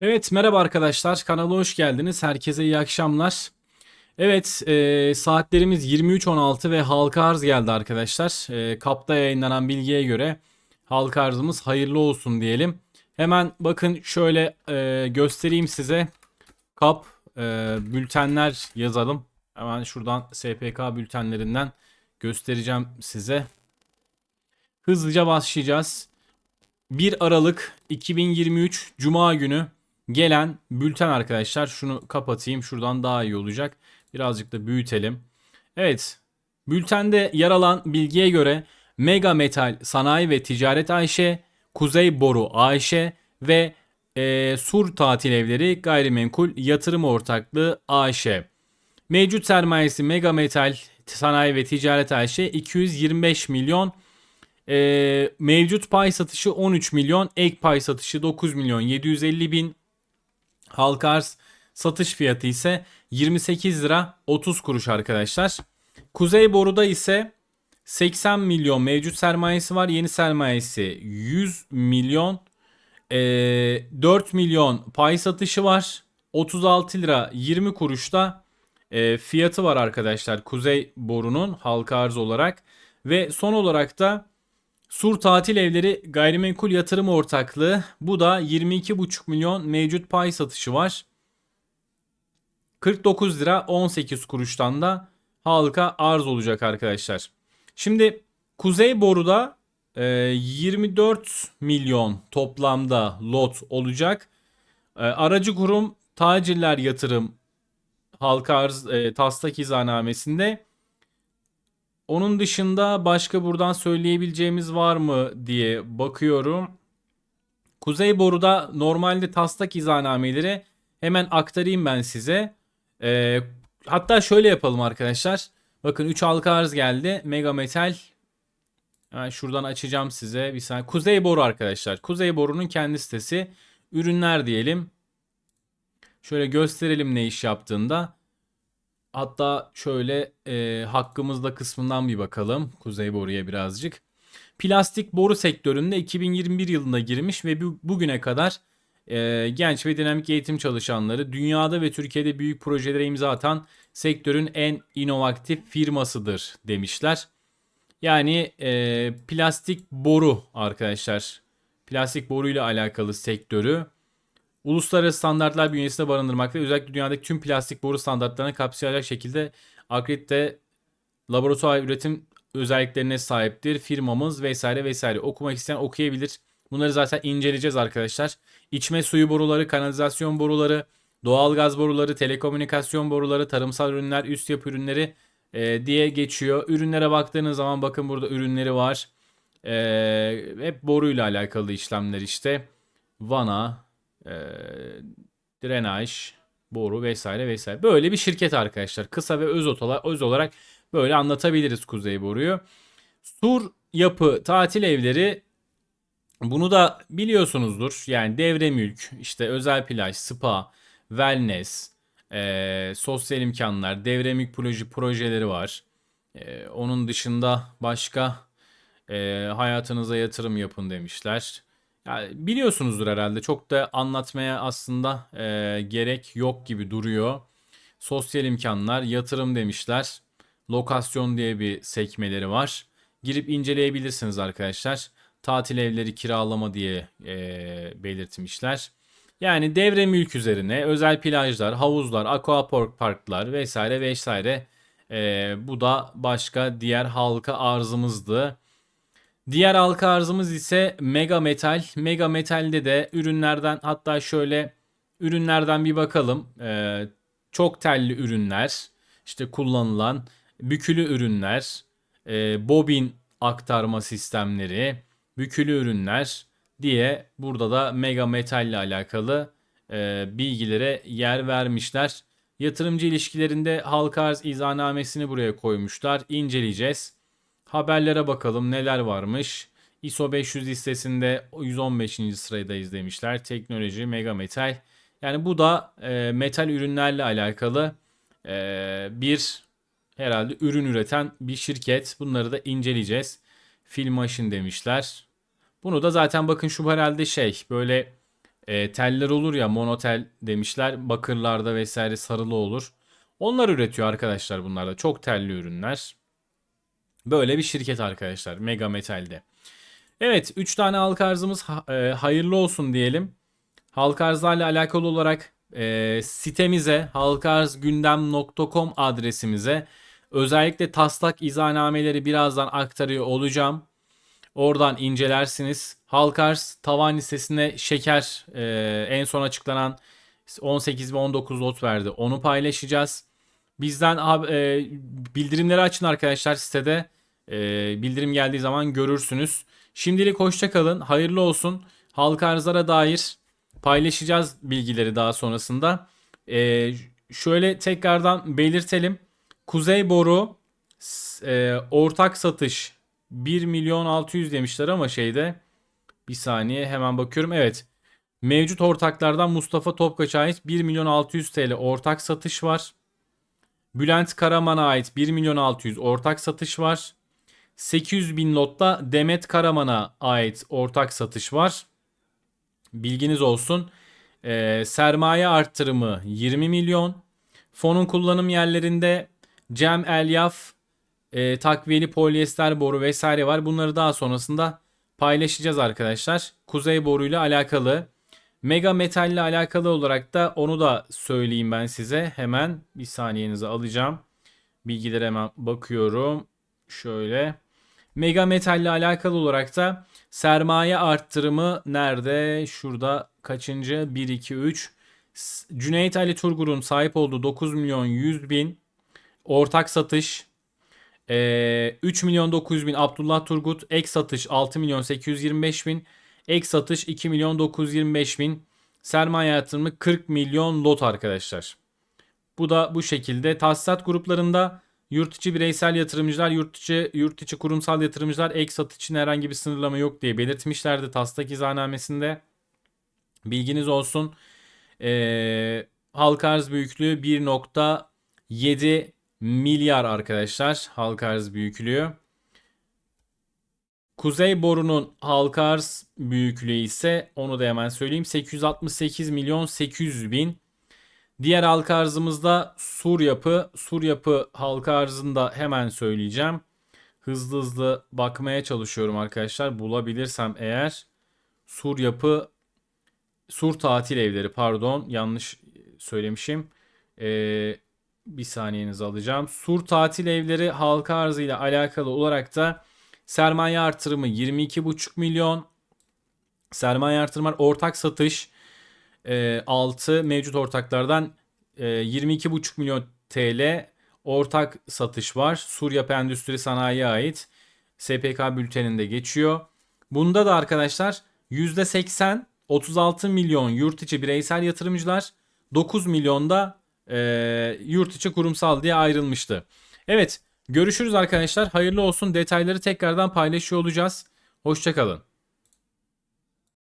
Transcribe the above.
Evet merhaba arkadaşlar kanala hoş geldiniz. Herkese iyi akşamlar. Evet e, saatlerimiz 23.16 ve halka arz geldi arkadaşlar. E, kapta yayınlanan bilgiye göre halka arzımız hayırlı olsun diyelim. Hemen bakın şöyle e, göstereyim size. Kap e, bültenler yazalım. Hemen şuradan SPK bültenlerinden göstereceğim size. Hızlıca başlayacağız. 1 Aralık 2023 Cuma günü gelen bülten arkadaşlar. Şunu kapatayım. Şuradan daha iyi olacak. Birazcık da büyütelim. Evet. Bültende yer alan bilgiye göre Mega Metal Sanayi ve Ticaret AŞ, Kuzey Boru AŞ ve e, Sur Tatil Evleri Gayrimenkul Yatırım Ortaklığı AŞ. Mevcut sermayesi Mega Metal Sanayi ve Ticaret AŞ 225 milyon e, mevcut pay satışı 13 milyon, ek pay satışı 9 milyon 750 bin. Halka arz satış fiyatı ise 28 lira 30 kuruş arkadaşlar. Kuzey Boru'da ise 80 milyon mevcut sermayesi var. Yeni sermayesi 100 milyon. E, 4 milyon pay satışı var. 36 lira 20 kuruşta e, fiyatı var arkadaşlar Kuzey Boru'nun halka arz olarak. Ve son olarak da Sur Tatil Evleri Gayrimenkul Yatırım Ortaklığı. Bu da 22,5 milyon mevcut pay satışı var. 49 lira 18 kuruştan da halka arz olacak arkadaşlar. Şimdi Kuzey Boru'da e, 24 milyon toplamda lot olacak. E, aracı kurum Tacirler Yatırım halka arz e, taslak izanamesinde onun dışında başka buradan söyleyebileceğimiz var mı diye bakıyorum. Kuzey Boru'da normalde taslak izanameleri hemen aktarayım ben size. Ee, hatta şöyle yapalım arkadaşlar. Bakın 3 halka arz geldi. Mega Metal. Hemen şuradan açacağım size bir saniye. Kuzey Boru arkadaşlar. Kuzey Boru'nun kendi sitesi. Ürünler diyelim. Şöyle gösterelim ne iş yaptığında. Hatta şöyle e, hakkımızda kısmından bir bakalım. Kuzey Boru'ya birazcık. Plastik boru sektöründe 2021 yılında girmiş ve bu, bugüne kadar e, genç ve dinamik eğitim çalışanları dünyada ve Türkiye'de büyük projelere imza atan sektörün en inovatif firmasıdır demişler. Yani e, plastik boru arkadaşlar. Plastik boruyla alakalı sektörü uluslararası standartlar bünyesinde barındırmakta. Özellikle dünyadaki tüm plastik boru standartlarını kapsayacak şekilde akredite laboratuvar üretim özelliklerine sahiptir. Firmamız vesaire vesaire. Okumak isteyen okuyabilir. Bunları zaten inceleyeceğiz arkadaşlar. İçme suyu boruları, kanalizasyon boruları, doğal gaz boruları, telekomünikasyon boruları, tarımsal ürünler, üst yapı ürünleri e, diye geçiyor. Ürünlere baktığınız zaman bakın burada ürünleri var. E, hep boruyla alakalı işlemler işte. Vana, e, drenaj, boru vesaire vesaire. Böyle bir şirket arkadaşlar. Kısa ve öz, olarak, öz olarak böyle anlatabiliriz Kuzey Boru'yu. Sur Yapı Tatil Evleri bunu da biliyorsunuzdur. Yani devre mülk, işte özel plaj, spa, wellness, e, sosyal imkanlar, devre mülk proje, projeleri var. E, onun dışında başka e, hayatınıza yatırım yapın demişler. Yani biliyorsunuzdur herhalde. Çok da anlatmaya aslında e, gerek yok gibi duruyor. Sosyal imkanlar, yatırım demişler. Lokasyon diye bir sekmeleri var. Girip inceleyebilirsiniz arkadaşlar. Tatil evleri kiralama diye e, belirtmişler. Yani devre mülk üzerine özel plajlar, havuzlar, aquapark parklar vesaire vesaire. E, bu da başka diğer halka arzımızdı. Diğer halka arzımız ise Mega Metal. Mega Metal'de de ürünlerden hatta şöyle ürünlerden bir bakalım. Ee, çok telli ürünler, işte kullanılan bükülü ürünler, e, bobin aktarma sistemleri, bükülü ürünler diye burada da Mega Metal ile alakalı e, bilgilere yer vermişler. Yatırımcı ilişkilerinde halka arz izanamesini buraya koymuşlar. İnceleyeceğiz. Haberlere bakalım neler varmış. ISO 500 listesinde 115. sıradayız demişler. Teknoloji, mega metal. Yani bu da e, metal ürünlerle alakalı e, bir herhalde ürün üreten bir şirket. Bunları da inceleyeceğiz. Film Machine demişler. Bunu da zaten bakın şu herhalde şey böyle e, teller olur ya monotel demişler. Bakırlarda vesaire sarılı olur. Onlar üretiyor arkadaşlar bunlar da. Çok telli ürünler. Böyle bir şirket arkadaşlar Mega Metal'de. Evet 3 tane halka arzımız e, hayırlı olsun diyelim. Halka arzlarla alakalı olarak e, sitemize halkaarzgündem.com adresimize özellikle taslak izahnameleri birazdan aktarıyor olacağım. Oradan incelersiniz. Halkarz tavan listesine şeker e, en son açıklanan 18 ve 19 lot verdi. Onu paylaşacağız. Bizden e, bildirimleri açın arkadaşlar sitede. E, bildirim geldiği zaman görürsünüz. Şimdilik hoşça kalın. Hayırlı olsun. Halka arzlara dair paylaşacağız bilgileri daha sonrasında. E, şöyle tekrardan belirtelim. Kuzey Boru e, ortak satış 1 milyon 600 demişler ama şeyde bir saniye hemen bakıyorum. Evet. Mevcut ortaklardan Mustafa Topkaç'a ait 1 milyon 600 TL ortak satış var. Bülent Karaman'a ait 1 milyon 600 ortak satış var. 800 bin lotta Demet Karaman'a ait ortak satış var. Bilginiz olsun. Ee, sermaye arttırımı 20 milyon. Fonun kullanım yerlerinde Cem Elyaf, e, takviyeli polyester boru vesaire var. Bunları daha sonrasında paylaşacağız arkadaşlar. Kuzey boruyla alakalı. Mega Metal ile alakalı olarak da onu da söyleyeyim ben size. Hemen bir saniyenizi alacağım. Bilgilere hemen bakıyorum. Şöyle. Mega Metal ile alakalı olarak da sermaye arttırımı nerede? Şurada kaçıncı? 1, 2, 3. S- Cüneyt Ali Turgur'un sahip olduğu 9 milyon 100 bin ortak satış. Ee, 3 milyon 900 bin Abdullah Turgut. Ek satış 6 milyon 825 bin. Ek satış 2 milyon 925 bin. Sermaye yatırımı 40 milyon lot arkadaşlar. Bu da bu şekilde. Tahsisat gruplarında yurt içi bireysel yatırımcılar, yurt içi, yurt içi kurumsal yatırımcılar ek satış için herhangi bir sınırlama yok diye belirtmişlerdi taslak izahnamesinde. Bilginiz olsun. Ee, halka arz büyüklüğü 1.7 milyar arkadaşlar. Halka arz büyüklüğü. Kuzey borunun halka arz büyüklüğü ise onu da hemen söyleyeyim 868 milyon 800 bin. Diğer halka arzımızda sur yapı. Sur yapı halka arzında hemen söyleyeceğim. Hızlı hızlı bakmaya çalışıyorum arkadaşlar. Bulabilirsem eğer sur yapı sur tatil evleri pardon yanlış söylemişim. Ee, bir saniyenizi alacağım. Sur tatil evleri halka arzı ile alakalı olarak da sermaye artırımı 22,5 milyon. Sermaye artırımlar ortak satış 6 mevcut ortaklardan e, 22,5 milyon TL ortak satış var. Sur Yapı Endüstri Sanayi'ye ait SPK bülteninde geçiyor. Bunda da arkadaşlar %80 36 milyon yurt içi bireysel yatırımcılar 9 milyonda e, yurt içi kurumsal diye ayrılmıştı. Evet görüşürüz arkadaşlar hayırlı olsun detayları tekrardan paylaşıyor olacağız. Hoşçakalın.